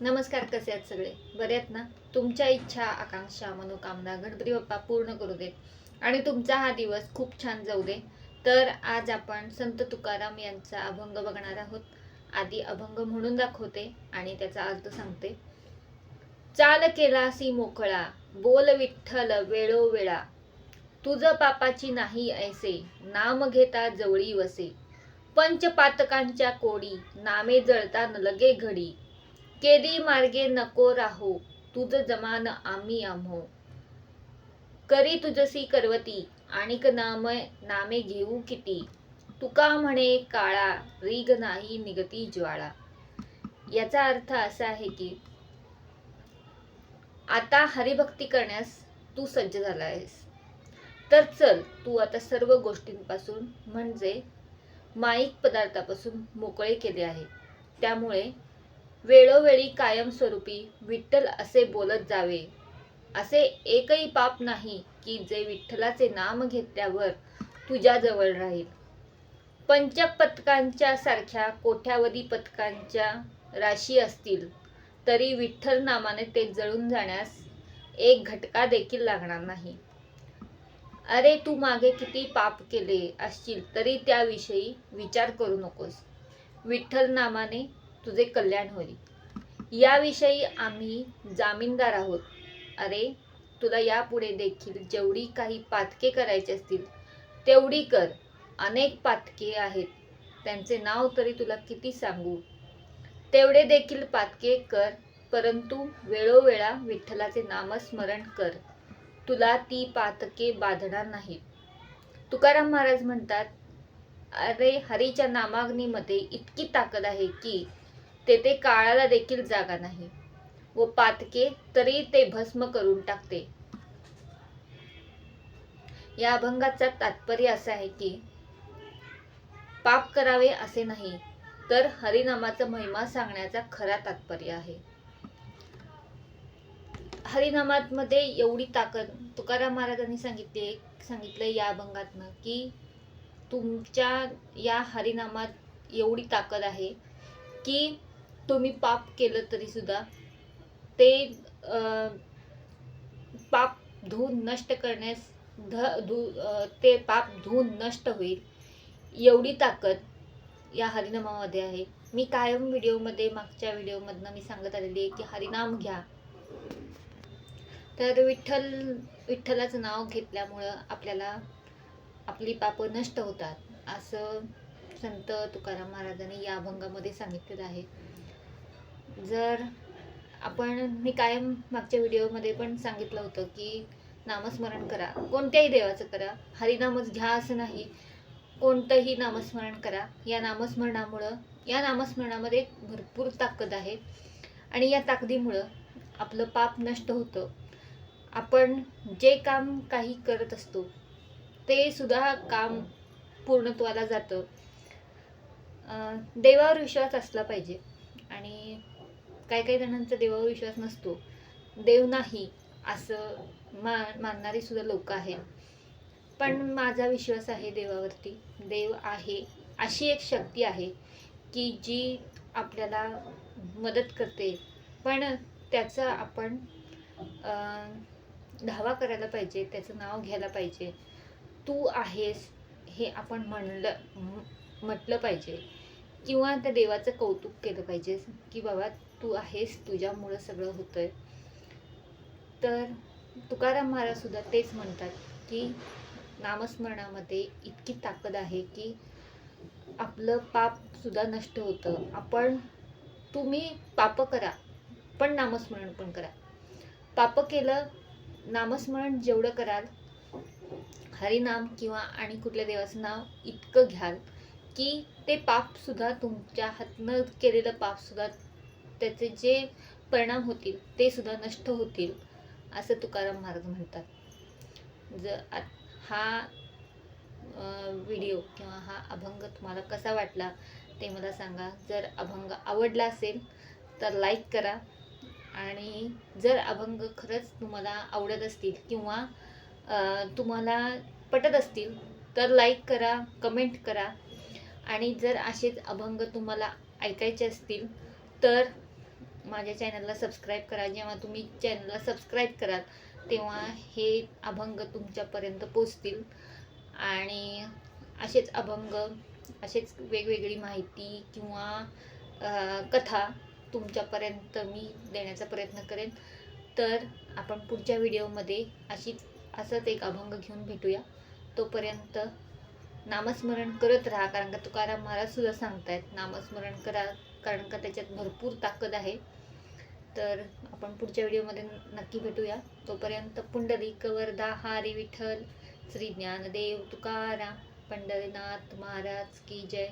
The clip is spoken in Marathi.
नमस्कार कसे आहेत सगळे? बरे आहेत ना? तुमच्या इच्छा आकांक्षा मनोकामना गणपती बाप्पा पूर्ण करू देत. आणि तुमचा हा दिवस खूप छान जाऊ दे. तर आज आपण संत तुकाराम यांचा अभंग बघणार आहोत. आधी अभंग म्हणून दाखवते आणि त्याचा अर्थ सांगते. चाल केलासी मोकळा बोल विठ्ठल वेळोवेळा. तुझ पापाची नाही ऐसे नाम घेता जवळी वसे. पंचपातकांच्या कोडी नामे जळता न लगे घडी. केदी मार्गे नको राहो. तुझ जमान आम्ही आम्हो. करी तुझसी करवती आणिक नाम नामे घेऊ किती? तुका म्हणे काळा रीग नाही निगती ज्वाळा. याचा अर्थ असा आहे की आता हरिभक्ती करण्यास तू सज्ज झाला आहेस तर चल तू आता सर्व गोष्टींपासून म्हणजे माईक पदार्थापासून मोकळे केले आहे. त्यामुळे वेळोवेळी कायमस्वरूपी विठ्ठल असे बोलत जावे. असे एकही पाप नाही की जे विठ्ठलाचे नाम घेतल्यावर तुझ्याजवळ राहील. पंचपतकांच्या सारख्या कोठ्यावधी पथकांच्या राशी असतील तरी विठ्ठल नामाने ते जळून जाण्यास एक घटका देखील लागणार नाही. अरे तू मागे किती पाप केले असशील तरी त्याविषयी विचार करू नकोस. विठ्ठल नामाने तुझे कल्याण होईल. याविषयी आम्ही जामीनदार आहोत. अरे तुला यापुढे देखील जेवढी काही पातके करायची असतील तेवढी कर. अनेक पातके आहेत. त्यांचे नाव तरी तुला किती सांगू? तेवढे देखील पातके कर परंतु वेळोवेळा विठ्ठलाचे नामस्मरण कर. तुला ती पातके बाधणार नाहीत तुकाराम महाराज म्हणतात अरे हरीच्या नामाग्नीमध्ये इतकी ताकद आहे की तेथे काळाला देखील जागा नाही. व पातके तरी ते भस्म करून टाकते. या अभंगाचा तात्पर्य असा आहे की पाप करावे असे नाही तर हरिनामाचा महिमा सांगण्याचा खरा तात्पर्य आहे. हरिनामात मध्ये एवढी ताकद तुकाराम महाराजांनी सांगितले सांगितलं या अभंगातनं की तुमच्या या हरिनामात एवढी ताकद आहे की तुम्ही पाप केलं तरी सुद्धा ते पाप धुवून नष्ट करण्यास ध धु ते पाप धुवून नष्ट होईल. एवढी ताकद या हरिनामामध्ये आहे. मी कायम व्हिडिओमध्ये मागच्या व्हिडिओमधनं मी सांगत आलेली आहे की हरिनाम घ्या. तर विठ्ठल विठ्ठलाचं नाव घेतल्यामुळं आपल्याला आपली पापं नष्ट होतात असं संत तुकाराम महाराजांनी या अभंगामध्ये सांगितलेलं आहे. जर आपण मी कायम मागच्या व्हिडिओमध्ये पण सांगितलं होतं की नामस्मरण करा. कोणत्याही देवाचं करा. हरिनामच घ्या असं नाही. कोणतंही नामस्मरण करा. या नामस्मरणामुळं या नामस्मरणामध्ये भरपूर ताकद आहे. आणि या ताकदीमुळं आपलं पाप नष्ट होतं. आपण जे काम काही करत असतो ते सुद्धा काम पूर्णत्वाला जातं. देवावर विश्वास असला पाहिजे. आणि काही काही जणांचा देवावर विश्वास नसतो. देव नाही असं मा मानणारी सुद्धा लोक आहेत. पण माझा विश्वास आहे देवावरती. देव आहे अशी एक शक्ती आहे की जी आपल्याला मदत करते. पण त्याचा आपण धावा करायला पाहिजे त्याचं नाव घ्यायला पाहिजे. तू आहेस हे आपण म्हणलं म्हटलं पाहिजे. किंवा त्या देवाचं कौतुक केलं पाहिजे की बाबा तू आहेस तुझ्यामुळं सगळं होतं आहे तर तुकाराम महाराजसुद्धा तेच म्हणतात की नामस्मरणामध्ये इतकी ताकद आहे की आपलं पाप सुद्धा नष्ट होतं. आपण तुम्ही पाप करा पण नामस्मरण पण करा. पाप केलं नामस्मरण जेवढं कराल हरिनाम किंवा आणि कुठल्या देवाचं नाव इतकं घ्याल की ते पापसुद्धा तुमच्या हातनं केलेलं पापसुद्धा त्याचे जे परिणाम होतील ते सुद्धा नष्ट होतील असं तुकाराम महाराज म्हणतात. जर आ- हा व्हिडिओ किंवा हा अभंग तुम्हाला कसा वाटला ते मला सांगा. जर अभंग आवडला असेल तर लाईक करा. आणि जर अभंग खरंच तुम्हाला आवडत असतील किंवा तुम्हाला पटत असतील तर लाईक करा कमेंट करा. आणि जर असेच अभंग तुम्हाला ऐकायचे असतील तर माझ्या चॅनलला सबस्क्राईब करा. जेव्हा तुम्ही चॅनलला सबस्क्राईब कराल तेव्हा हे अभंग तुमच्यापर्यंत पोचतील. आणि असेच अभंग असेच वेगवेगळी माहिती किंवा कथा तुमच्यापर्यंत मी देण्याचा प्रयत्न करेन. तर आपण पुढच्या व्हिडिओमध्ये अशीच असंच एक अभंग घेऊन भेटूया. तोपर्यंत नामस्मरण करत राहा कारण का तुकाराम महाराज सुद्धा सांगतायत नामस्मरण करा कारण का त्याच्यात भरपूर ताकद आहे. तर आपण पुढच्या व्हिडिओमध्ये नक्की भेटूया. तोपर्यंत पुंडलिक वरदा हारी विठ्ठल श्री ज्ञानदेव तुकारा पंढरीनाथ महाराज की जय.